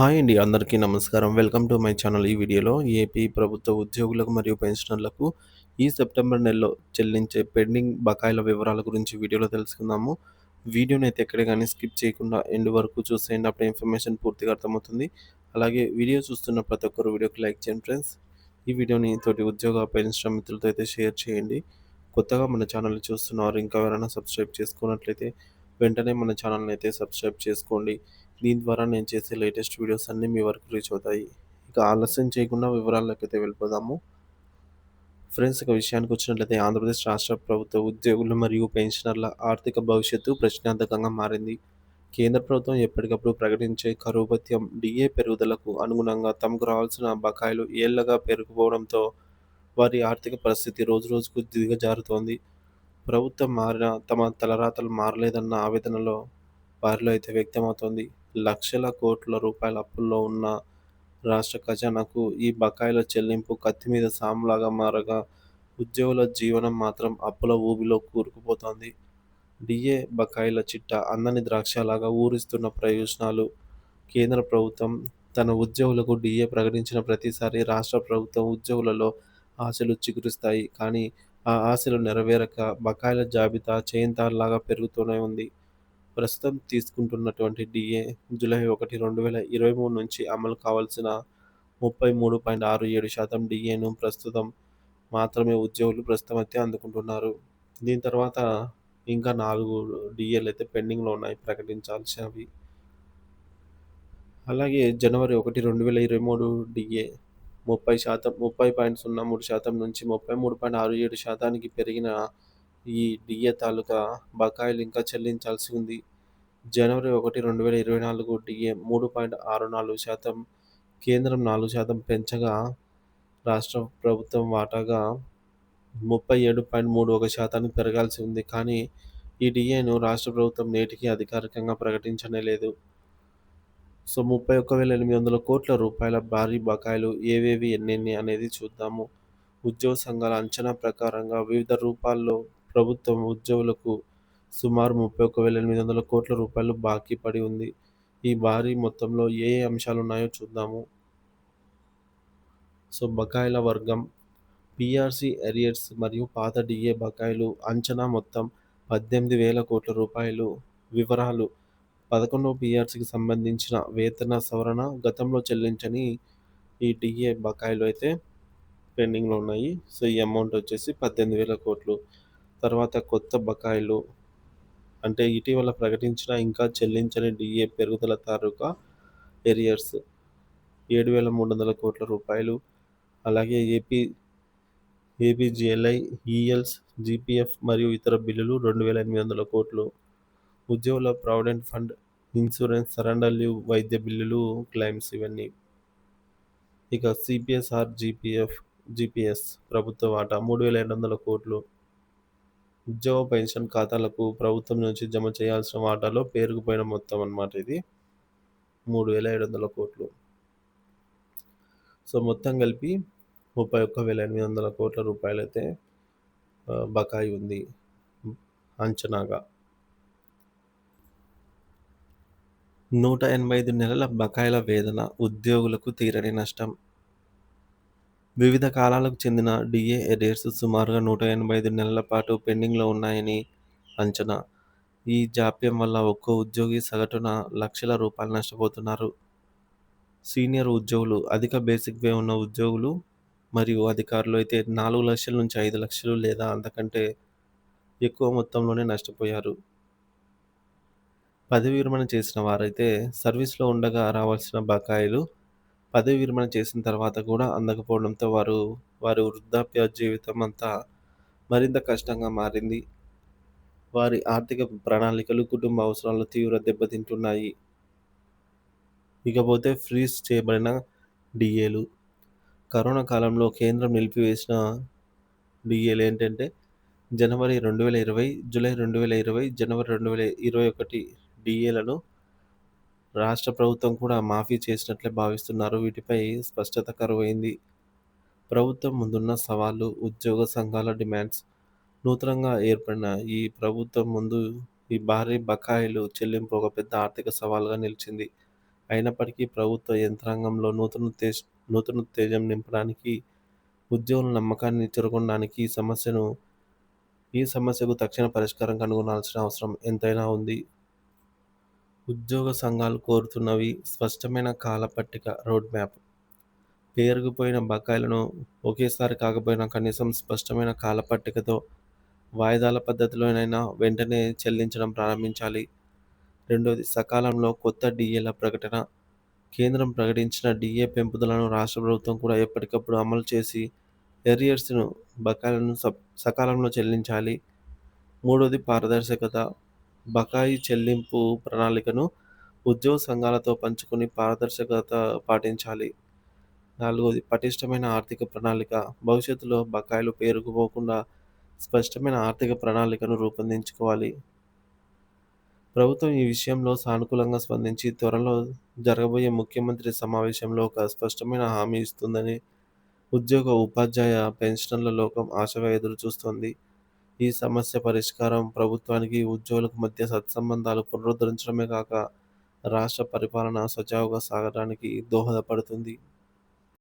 Hi అండి అందరికీ నమస్కారం. వెల్కమ్ టు మై ఛానల్ ఈ వీడియోలో ఏపీ ప్రభుత్వ ఉద్యోగులకు మరియు పెన్షనర్లకు ఈ సెప్టెంబర్ నెలలో చెల్లించే పెండింగ్ బకాయిల వివరాల గురించి వీడియోలో తెలుసుకుందాము. వీడియోని అయితే ఎక్కడ కానీ స్కిప్ చేయకుండా ఎండ్ వరకు చూసేయండి అప్పుడు ఇన్ఫర్మేషన్ పూర్తిగా అర్థమవుతుంది. అలాగే వీడియో చూస్తున్న ప్రతి ఒక్కరు వీడియోకి లైక్ చేయండి ఫ్రెండ్స్. ఈ వీడియోని తోటి ఉద్యోగ పెన్షన్ మిత్రులతో అయితే షేర్ చేయండి. కొత్తగా మన ఛానల్ చూస్తున్నారు ఇంకా ఎవరైనా సబ్స్క్రైబ్ చేసుకున్నట్లయితే వెంటనే మన ఛానల్ని అయితే సబ్స్క్రైబ్ చేసుకోండి. దీని ద్వారా నేను చేసే లేటెస్ట్ వీడియోస్ అన్నీ మీ వరకు రీచ్ అవుతాయి. ఇక ఆలస్యం చేయకుండా వివరాల్లోకి అయితే వెళ్ళిపోదాము. ఫ్రెండ్స్ ఒక విషయానికి వచ్చినట్లయితే ఆంధ్రప్రదేశ్ రాష్ట్ర ప్రభుత్వ ఉద్యోగులు మరియు పెన్షనర్ల ఆర్థిక భవిష్యత్తు ప్రశ్నార్థకంగా మారింది. కేంద్ర ప్రభుత్వం ఎప్పటికప్పుడు ప్రకటించే కరువు భత్యం డిఏ పెరుగుదలకు అనుగుణంగా తమకు రావాల్సిన బకాయిలు ఏళ్ళగా పెరిగిపోవడంతో వారి ఆర్థిక పరిస్థితి రోజు రోజుకు దిగజారుతోంది. ప్రభుత్వం మారిన తమ తలరాతలు మారలేదన్న ఆవేదనలో వారిలో అయితే వ్యక్తమవుతోంది. లక్షల కోట్ల రూపాయల అప్పుల్లో ఉన్న రాష్ట్ర ఖజానాకు ఈ బకాయిల చెల్లింపు కత్తి మీద సాములాగా మారగా ఉద్యోగుల జీవనం మాత్రం అప్పుల ఊబిలో కూరుకుపోతోంది. డిఏ బకాయిల చిట్ట అందని ద్రాక్షలాగా ఊరిస్తున్న ప్రయోజనాలు. కేంద్ర ప్రభుత్వం తన ఉద్యోగులకు డిఏ ప్రకటించిన ప్రతిసారి రాష్ట్ర ప్రభుత్వం ఉద్యోగులలో ఆశలు చిగురిస్తాయి. కానీ ఆ ఆశలు నెరవేరక బకాయిల జాబితా చేయంతాల్లాగా పెరుగుతూనే ఉంది. ప్రస్తుతం తీసుకుంటున్నటువంటి డిఏ జూలై ఒకటి రెండు వేల ఇరవై మూడు నుంచి అమలు కావాల్సిన ముప్పై మూడు పాయింట్ ఆరు ఏడు శాతం డిఏను ప్రస్తుతం మాత్రమే ఉద్యోగులు ప్రస్తుతం అయితే అందుకుంటున్నారు. దీని తర్వాత ఇంకా నాలుగు డిఏలు అయితే పెండింగ్లో ఉన్నాయి ప్రకటించాల్సినవి. అలాగే జనవరి ఒకటి రెండు వేల ఇరవై మూడు డిఏ ముప్పై శాతం ముప్పై పాయింట్ సున్నా మూడు శాతం నుంచి ముప్పై మూడు పాయింట్ ఆరు ఏడు శాతానికి పెరిగిన ఈ డిఏ తాలూకా బకాయిలు ఇంకా చెల్లించాల్సి ఉంది. జనవరి ఒకటి రెండు వేల ఇరవై నాలుగు డిఏ మూడు పాయింట్ ఆరు నాలుగు శాతం కేంద్రం నాలుగు శాతం పెంచగా రాష్ట్ర ప్రభుత్వం వాటాగా ముప్పై ఏడు పాయింట్ మూడు ఒక శాతానికి పెరగాల్సి ఉంది. కానీ ఈ డిఏను రాష్ట్ర ప్రభుత్వం నేటికి అధికారికంగా ప్రకటించనే లేదు. సో ముప్పై ఒక్క వేల ఎనిమిది వందల కోట్ల రూపాయల భారీ బకాయిలు ఏవేవి ఎన్నెన్ని అనేది చూద్దాము. ఉద్యోగ సంఘాల అంచనా ప్రకారంగా వివిధ రూపాల్లో ప్రభుత్వం ఉద్యోగులకు సుమారు ముప్పై ఒక్క వేల ఎనిమిది వందల కోట్ల రూపాయలు బాకీ పడి ఉంది. ఈ భారీ మొత్తంలో ఏ ఏ అంశాలు ఉన్నాయో చూద్దాము. సో బకాయిల వర్గం పిఆర్సి ఎరియర్స్ మరియు పాత డిఏ బకాయిలు అంచనా మొత్తం పద్దెనిమిది వేల కోట్ల రూపాయలు. వివరాలు పదకొండవ పిఆర్సికి సంబంధించిన వేతన సవరణ గతంలో చెల్లించని ఈ డిఏ బకాయిలు అయితే పెండింగ్లో ఉన్నాయి. సో ఈ అమౌంట్ వచ్చేసి పద్దెనిమిది వేల కోట్లు. తర్వాత కొత్త బకాయిలు అంటే ఇటీవల ప్రకటించిన ఇంకా చెల్లించని డిఏ పెరుగుదల తాలూకా ఎరియర్స్ ఏడు వేల మూడు వందల కోట్ల రూపాయలు. అలాగే ఏపీ ఏపీజిఎల్ఐ ఈఎల్స్ జీపీఎఫ్ మరియు ఇతర బిల్లులు రెండు వేల ఎనిమిది వందల కోట్లు. ఉద్యోగుల provident fund insurance surrender leave వైద్య బిల్లులు క్లెయిమ్స్ ఇవన్నీ. ఇక సిపిఎస్ఆర్ జీపీఎఫ్ జీపీఎస్ ప్రభుత్వ వాటా మూడు వేల ఏడు వందల కోట్లు. ఉద్యోగ పెన్షన్ ఖాతాలకు ప్రభుత్వం నుంచి జమ చేయాల్సిన వాటాలో పేరుకుపోయిన మొత్తం అన్నమాట ఇది. మూడు వేల ఏడు వందల కోట్లు. సో మొత్తం కలిపి ముప్పై ఒక్క వేల ఎనిమిది వందల కోట్ల రూపాయలు అయితే బకాయి ఉంది. అంచనాగా. నూట ఎనభై ఐదు నెలల బకాయిల వేదన ఉద్యోగులకు తీరని నష్టం. వివిధ కాలాలకు చెందిన డిఏ ఎరియర్స్ సుమారుగా నూట ఎనభై ఐదు నెలల పాటు పెండింగ్లో ఉన్నాయని అంచనా. ఈ జాప్యం వల్ల ఒక్కో ఉద్యోగి సగటున లక్షల రూపాయలు నష్టపోతున్నారు. సీనియర్ ఉద్యోగులు అధిక బేసిక్ పే ఉన్న ఉద్యోగులు మరియు అధికారులు అయితే నాలుగు లక్షల నుంచి ఐదు లక్షలు లేదా అంతకంటే ఎక్కువ మొత్తంలోనే నష్టపోయారు. పదవి విరమణ చేసిన వారైతే సర్వీస్లో ఉండగా రావాల్సిన బకాయిలు పదవి విరమణ చేసిన తర్వాత కూడా అందకపోవడంతో వారు వారి వృద్ధాప్య జీవితం అంతా మరింత కష్టంగా మారింది. వారి ఆర్థిక ప్రణాళికలు కుటుంబ అవసరాలు తీవ్ర దెబ్బతింటున్నాయి. ఇకపోతే ఫ్రీజ్ చేయబడిన డిఏలు. కరోనా కాలంలో కేంద్రం నిలిపివేసిన డిఏలు ఏంటంటే జనవరి రెండు వేల ఇరవై జూలై రెండు వేల ఇరవై జనవరి రెండు వేల ఇరవై ఒకటి డిఏలను రాష్ట్ర ప్రభుత్వం కూడా మాఫీ చేసినట్లే భావిస్తున్నారు. వీటిపై స్పష్టత కరువైంది. ప్రభుత్వం ముందున్న సవాళ్ళు ఉద్యోగ సంఘాల డిమాండ్స్ నూతనంగా ఏర్పడిన ఈ ప్రభుత్వం ముందు ఈ భారీ బకాయిలు చెల్లింపు ఒక పెద్ద ఆర్థిక సవాల్గా నిలిచింది. అయినప్పటికీ ప్రభుత్వ యంత్రాంగంలో నూతన తేజ్ నూతన ఉత్తేజం నింపడానికి, ఉద్యోగుల నమ్మకాన్ని చెరగొనడానికి ఈ సమస్యను ఈ సమస్యకు తక్షణ పరిష్కారం కనుగొనాల్సిన అవసరం ఎంతైనా ఉంది. ఉద్యోగ సంఘాలు కోరుతున్నవి స్పష్టమైన కాలపట్టిక, రోడ్ మ్యాప్ పేరుకుపోయిన బకాయిలను ఒకేసారి కాకపోయినా కనీసం స్పష్టమైన కాలపట్టికతో, వాయిదాల పద్ధతిలోనైనా వెంటనే చెల్లించడం ప్రారంభించాలి. రెండవది సకాలంలో కొత్త డీఏల ప్రకటన. కేంద్రం ప్రకటించిన డీఏ పెంపుదలను రాష్ట్ర ప్రభుత్వం కూడా ఎప్పటికప్పుడు అమలు చేసి ఎరియర్స్ను బకాయిలను సకాలంలో చెల్లించాలి. మూడవది పారదర్శకత. బకాయి చెల్లింపు ప్రణాళికను ఉద్యోగ సంఘాలతో పంచుకొని పారదర్శకత పాటించాలి. నాలుగోది పటిష్టమైన ఆర్థిక ప్రణాళిక. భవిష్యత్తులో బకాయిలు పేరుకుపోకుండా స్పష్టమైన ఆర్థిక ప్రణాళికను రూపొందించుకోవాలి. ప్రభుత్వం ఈ విషయంలో సానుకూలంగా స్పందించి త్వరలో జరగబోయే ముఖ్యమంత్రి సమావేశంలో ఒక స్పష్టమైన హామీ ఇస్తుందని ఉద్యోగ, ఉపాధ్యాయ, పెన్షన్ల లోకం ఆశగా ఎదురుచూస్తోంది. ఈ సమస్య పరిష్కారం ప్రభుత్వానికి, ఉద్యోగులకు మధ్య సత్సంబంధాలు పునరుద్ధరించడమే కాక రాష్ట్ర పరిపాలన సజావుగా సాగడానికి దోహదపడుతుంది.